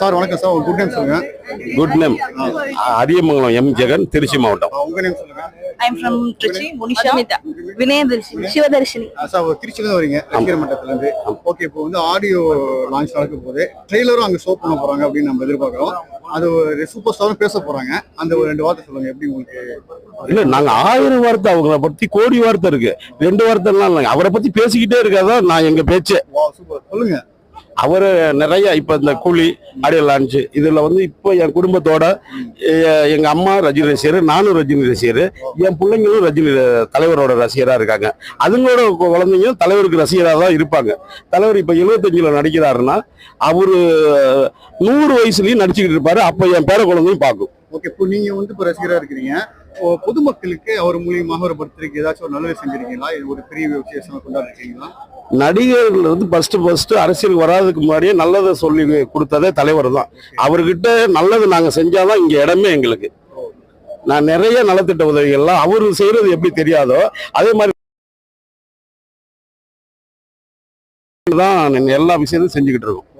Sir வணக்கம் sir. Good name சொல்லுங்க. Good name Ariyamangalam M Jagan Tiruchi மாவட்டம். உங்க நேம் சொல்லுங்க. I'm from Trichy Munisha. வினயதர்ஷினி. Sivadharshini. ஆ, சார் திருச்சியில தான் வரீங்க ரசிகர் மட்டத்துல இருந்து ஓகே இப்போ வந்து ஆடியோ லான்ச் நடக்க போகுது. ட்ரெய்லரும் அங்க ஷோ பண்ண போறாங்க அப்படின்னு நம்ம எதிர்பார்க்கிறோம். அது ஒரு சூப்பர் ஸ்டாரும் பேச போறாங்க. அந்த ஒரு ரெண்டு வார்த்தை சொல்லுங்க எப்படி உங்களுக்கு இல்ல நாங்க ஆயிரம் வார்த்தை அவங்கள பத்தி கோடி வார்த்தை இருக்கு. ரெண்டு வார்த்தை எல்லாம் இல்லைங்க அவரை பத்தி பேசிக்கிட்டே இருக்காதான் நான் எங்க பேச்சு. வா சூப்பர் சொல்லுங்க. அவர் நிறைய இப்போ இந்த கூலி ஆடியோ லான்ச் இதில் வந்து இப்போ என் குடும்பத்தோட எங்கள் அம்மா ரஜினி ரசிகர் நானும் ரஜினி ரசிகர் என் பிள்ளைங்களும் ரஜினி தலைவரோட ரசிகராக இருக்காங்க. அதுங்களோட குழந்தைங்க தலைவருக்கு ரசிகராக தான் இருப்பாங்க. தலைவர் இப்போ எழுபத்தஞ்சில் நடிக்கிறாருன்னா அவர் நூறு வயசுலேயும் நடிச்சுக்கிட்டு இருப்பாரு. அப்போ என் பேர குழந்தையும் பார்க்கும். ஓகே இப்போ நீங்கள் வந்து இப்போ ரசிகராக இருக்கிறீங்க. பொதுமக்களுக்கு அவர் மூலியமாக ஒரு பர்த்டேக்கு ஏதாச்சும் ஒரு நல்லது செஞ்சிருக்கீங்களா? இது ஒரு பெரிய விசேஷமாக கொண்டாடிருக்கீங்களா? நடிகர்கள் வந்து ஃபஸ்ட்டு ஃபஸ்ட்டு அரசியல் வராதுக்கு முன்னாடியே நல்லதை சொல்லி கொடுத்ததே தலைவர் தான். அவர்கிட்ட நல்லது நாங்கள் செஞ்சாதான் இங்கே இடமே எங்களுக்கு. நான் நிறைய நலத்திட்ட உதவிகள்லாம் அவரு செய்யறது எப்படி தெரியாதோ அதே மாதிரி தான் எல்லா விஷயத்தையும் செஞ்சுக்கிட்டு இருக்கோம்.